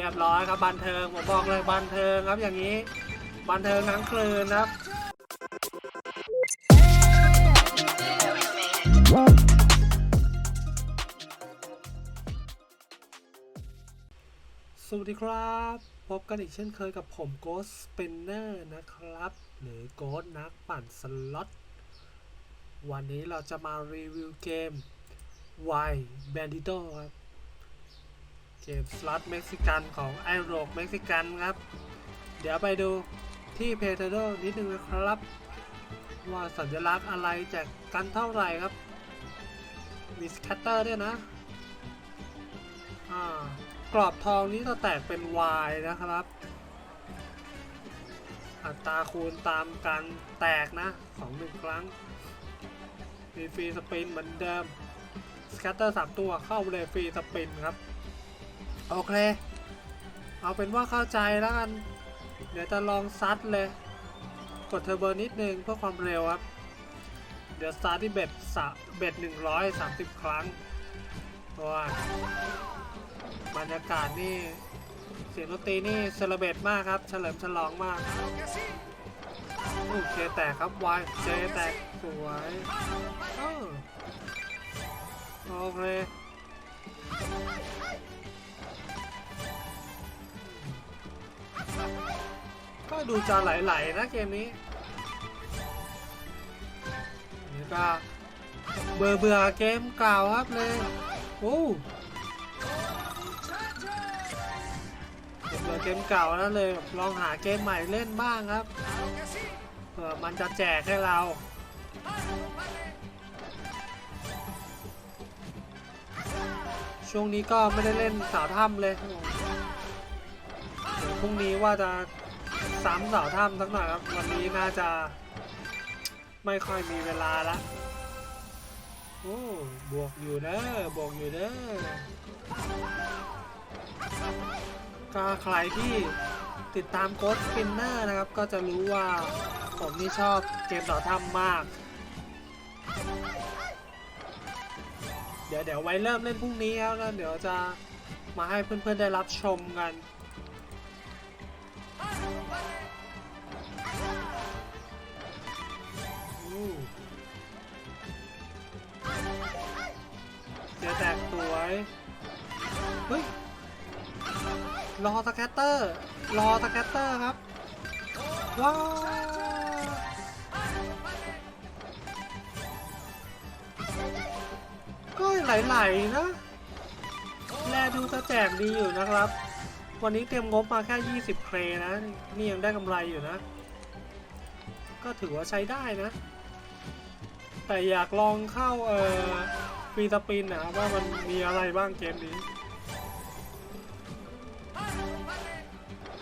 เรียบร้อยครับบันเทิงผมบอกเลยบันเทิงครับอย่างนี้ บันเทิงทั้งคืนครับสวัสดีครับ พบกันอีกเช่นเคยกับผม Ghost Spinner นะครับ หรือ Ghost นักปั่นสล็อตวันนี้เราจะมารีวิวเกม Y Bandito ครับ กมสล็อตเม็กซิกันของไอโรกเม็กซิกันครับ เดี๋ยวไปดูที่เพเทโดนิดนึงนะครับ ว่าสัญลักษณ์อะไรแจกกันเท่าไหร่ครับ มีสแคตเตอร์ด้วยนะอ่ากรอบทองนี้จะแตกเป็น Y นะครับ อัตราคูณตามการแตกนะของหนึ่งครั้ง มีฟรีสปินเหมือนเดิมสแคตเตอร์สามตัวเข้าเลยฟรีสปินครับ โอเค เอาเป็นว่าเข้าใจแล้วกัน เดี๋ยวจะลองซัดเลย กดเทอร์โบนิดนึงเพื่อความเร็วครับ เดี๋ยวสตาร์ทที่เบ็ดสเบ็ด130ครั้งเพราะว่าบรรยากาศนี่ เสียงดนตรีนี่เซเลเบตมากครับ เฉลิมฉลองมากโอเคแตกครับวายเจแตกสวยโอเค ก็ดูจะไหลๆนะเกมนี้นี่ก็เบื่อเบื่อเกมเก่าครับเลยโอ้เบื่อเกมเก่าแล้วเลยลองหาเกมใหม่เล่นบ้างครับเผื่อมันจะแจกให้เราช่วงนี้ก็ไม่ได้เล่นสาวถ้ำเลยพรุ่งนี้ว่าจะ ซ้ำสาวถ้ำสักหน่อยครับ วันนี้น่าจะไม่ค่อยมีเวลาละโอ้บวกอยู่เด้อบวกอยู่เด้อก็ใครที่ติดตามโค้ดสปินเนอร์นะครับ ก็จะรู้ว่าผมนี่ชอบเกมต่อถ้ำมาก เดี๋ยวเดี๋ยวไว้เริ่มเล่นพรุ่งนี้แล้วนะเดี๋ยวจะมาให้เพื่อนๆได้รับชมกัน เดี๋ยวแตกสวย เฮ้ย รอสแคตเตอร์ รอสแคตเตอร์ครับ ว้าวก็ไหลๆนะ แลดูจะแจกดีอยู่นะครับ วันนี้เตรียมงบมาแค่ 20 เครนะ นี่ยังได้กำไรอยู่นะ ก็ถือว่าใช้ได้นะ แต่อยากลองเข้าเอ่อฟรีสปินนะว่ามันมีอะไรบ้างเกมนี้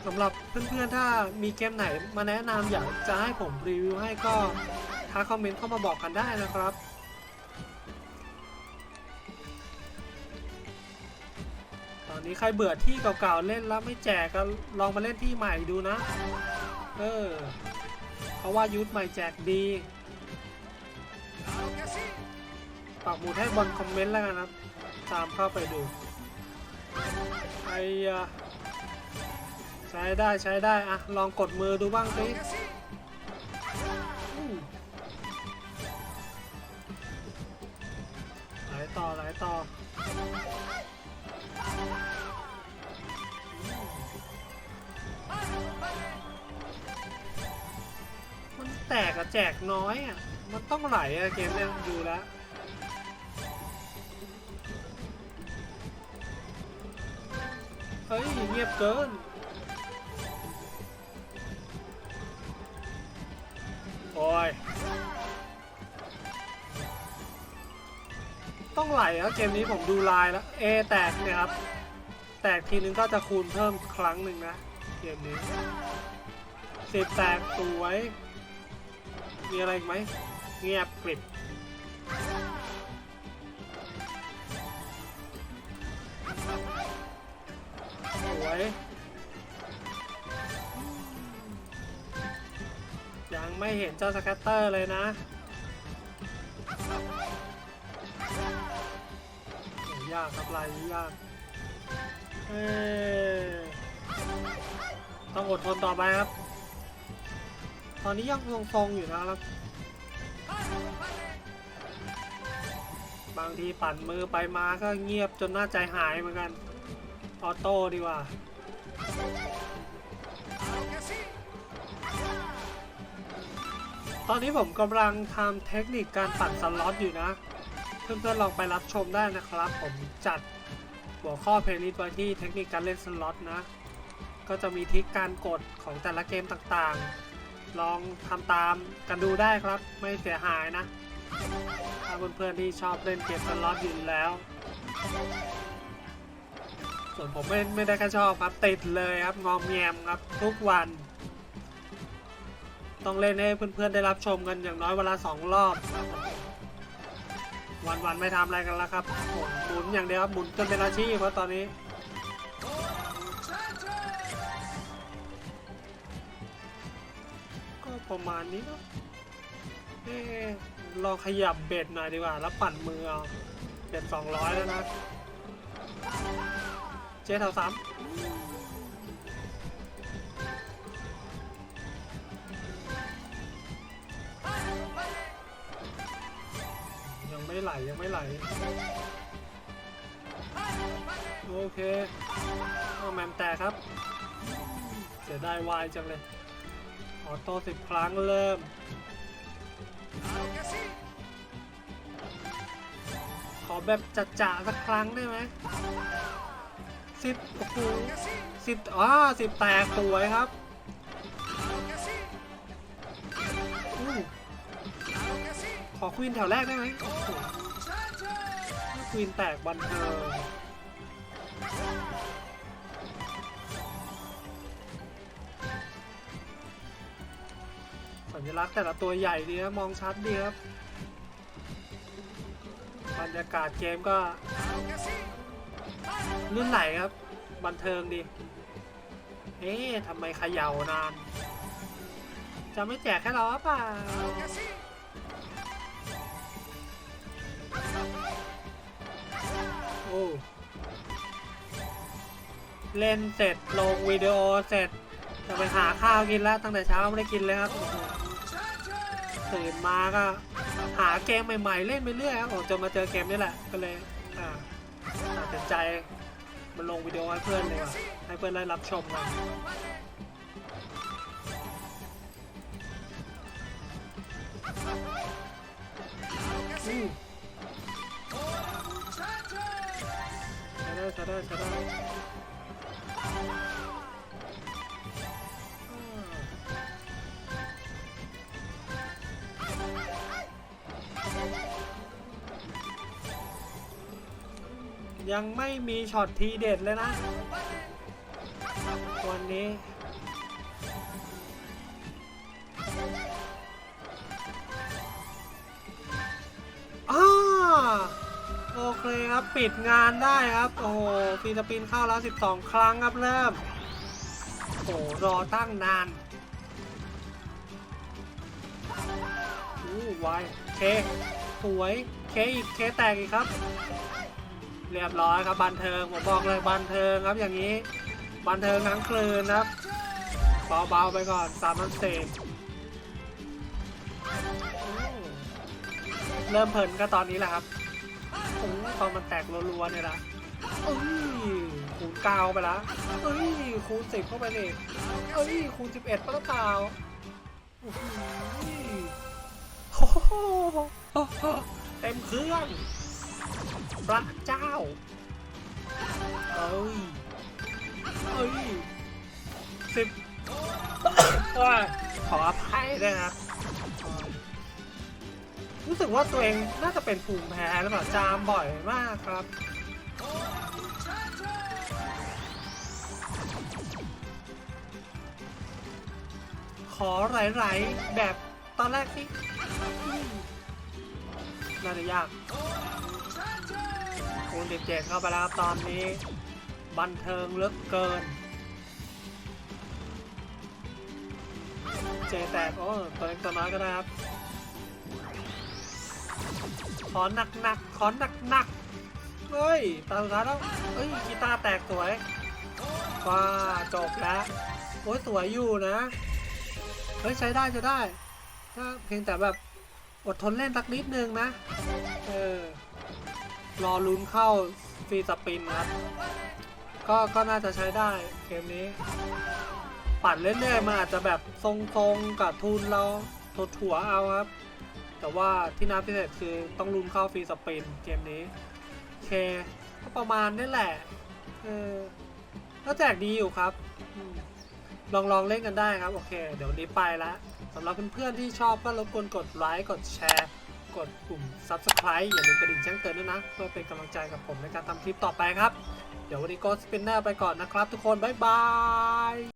สำหรับเพื่อนๆถ้ามีเกมไหนมาแนะนำอยากจะให้ผมรีวิวให้ก็ทักคอมเมนต์เข้ามาบอกกันได้นะครับตอนนี้ใครเบื่อที่เก่าๆเล่นแล้วไม่แจกก็ลองมาเล่นที่ใหม่ดูนะ เออ เพราะว่ายุทธใหม่แจกดี ปักหมุดให้บนคอมเมนต์แล้วกันครับ ตามเข้าไปดูไอ้ใช้ได้ใช้ได้อะลองกดมือดูบ้างสิไหลต่อไหลต่อมันแตกอะแจกน้อยอะมันต้องไหลอะเกมเนี่ยดูแล้ว งียบเกิน โอ้ย ต้องไหลอะเกมนี้ผมดูลายแล้ว เอแตกเนี่ยครับ แตกทีนึงก็จะคูณเพิ่มครั้งหนึ่งนะ เกมนี้สิบแตกสวย มีอะไรอีกไหม เงียบกริบ วยยังไม่เห็นเจ้าสแคตเตอร์เลยนะ ยากครับลายยากเอ้ยต้องอดทนต่อไปครับ ตอนนี้ยังทรงๆอยู่นะครับ บางทีปั่นมือไปมาก็เงียบจนน่าใจหายเหมือนกัน ออโต้ดีกว่าตอนนี้ผมกำลังทำเทคนิคการปั่นสล็อตอยู่นะ เพื่อนๆลองไปรับชมได้นะครับ ผมจัดหัวข้อเพลย์ลิสต์ไว้ที่เทคนิคการเล่นสล็อตนะ ก็จะมีทริคการกดของแต่ละเกมต่างๆ ลองทำตามกันดูได้ครับ ไม่เสียหายนะ ถ้าเพื่อนๆที่ชอบเล่นเกมสล็อตอยู่แล้ว ส่วนผมไม่ไม่ได้แค่ชอบครับติดเลยครับงอมแงมครับทุกวัน ต้องเล่นให้เพื่อนๆได้รับชมกันอย่างน้อยเวลาสองรอบ วันๆไม่ทำอะไรกันแล้วครับผมหมุนอย่างเดียวครับหมุนจนเป็นอาชีพเพราะตอนนี้ก็ประมาณนี้เนอะเอ๊ะลองขยับเบ็ดหน่อยดีกว่า แล้วปั่นมือเอาเบ็ดสองร้อยแล้วนะ เจ๊แถวสามยังไม่ไหลยังไม่ไหล โอเคเอาแมมแตกครับ เสียดายวายจังเลย ออโต้สิบครั้งเริ่ม ขอแบบจัดจ่าสักครั้งได้ไหม สิบโอ้โหสิบอ๋อสิบแตกสวยครับขอควีนแถวแรกได้ไหมโอ้โหควีนแตกบันเทิงสัญลักษณ์แต่ละตัวใหญ่ดีครับมองชัดดีครับ บรรยากาศเกมก็ ลื่นไหลครับ บันเทิงดี เอ๊ะทำไมเขย่านาน จะไม่แจกแค่เราหรือเปล่าโอ้เล่นเสร็จลงวิดีโอเสร็จ จะไปหาข้าวกินแล้วตั้งแต่เช้าไม่ได้กินเลยครับตื่นมาก็หาเกมใหม่ ๆ เล่นไปเรื่อยครับผมจนมาเจอเกมนี้แหละก็เลยอ่า ตัดสินใจมันลงวิดีโอให้เพื่อนเลยว่ะให้เพื่อนได้รับชมกันอืมใช้ได้ใช้ได้ใช้ได้ ยังไม่มีช็อตทีเด็ดเลยนะวันนี้อาโอเคครับ ปิดงานได้ครับ โอ้โหฟีสปินเข้าแล้ว 12 ครั้งครับเริ่ม โอ้รอตั้งนานอู้ไวเค สวย เคอีก เคแตกอีกครับ เรียบร้อยครับบันเทิงผมบอกเลยบันเทิงครับอย่างนี้ บันเทิงทั้งคืนครับเบาๆไปก่อนสามพันเศษเริ่มเพลินก็ตอนนี้แหละครับโอ้ตอนมันแตกรัวๆเนี่ยละเอ้ยคูณเก้าไปล้วเอ้ยคูณสิบเข้าไปเลยเอ้ยคูณสิบเอ็ดปะเปล่าโอ้โหโอ้โหเต็มเครื่อง พระเจ้า เอ้ย เอ้ยสิบว่าขออภัยด้วยนะครับรู้สึกว่าตัวเองน่าจะเป็นภูมิแพ้หรือเปล่าจามบ่อยมากครับขอไหลๆแบบตอนแรกที่น่าจะยาก คูณ17 เข้าไปแล้วครับตอนนี้ บันเทิงเลือกเกิน เจแตกโอ้ตัวเล็กตัวน้อยก็ได้ครับ ขอหนักหนักขอหนักหนักเฮ้ยตาสุดท้ายแล้วเฮ้ยกีตาร์แตกสวยว้าจบแล้วโอ้ยสวยอยู่นะ เฮ้ยใช้ได้ใช้ได้ถ้าเพียงแต่แบบอดทนเล่นสักนิดนึงนะ เออ รอลุ้นเข้าฟรีสปินครับ ก็ก็น่าจะใช้ได้เกมนี้ ปั่นเรื่อยๆมันอาจจะแบบทรงๆกับทุนเราถดถัวเอาครับ แต่ว่าที่น่าพิเศษคือต้องลุ้นเข้าฟรีสปินเกมนี้โอเคก็ประมาณนี่แหละเออก็แจกดีอยู่ครับลองลองเล่นกันได้ครับ โอเค เดี๋ยววันนี้ไปละสำหรับเพื่อนๆที่ชอบก็รบกวนกดไลค์กดแชร์ กดปุ่ม Subscribe อย่าลืมกระดิ่งแจ้งเตือนด้วยนะ เพื่อเป็นกำลังใจกับผมในการทำคลิปต่อไปครับ เดี๋ยววันนี้ก็สปินเนอร์ไปก่อนนะครับ ทุกคน บ๊ายบาย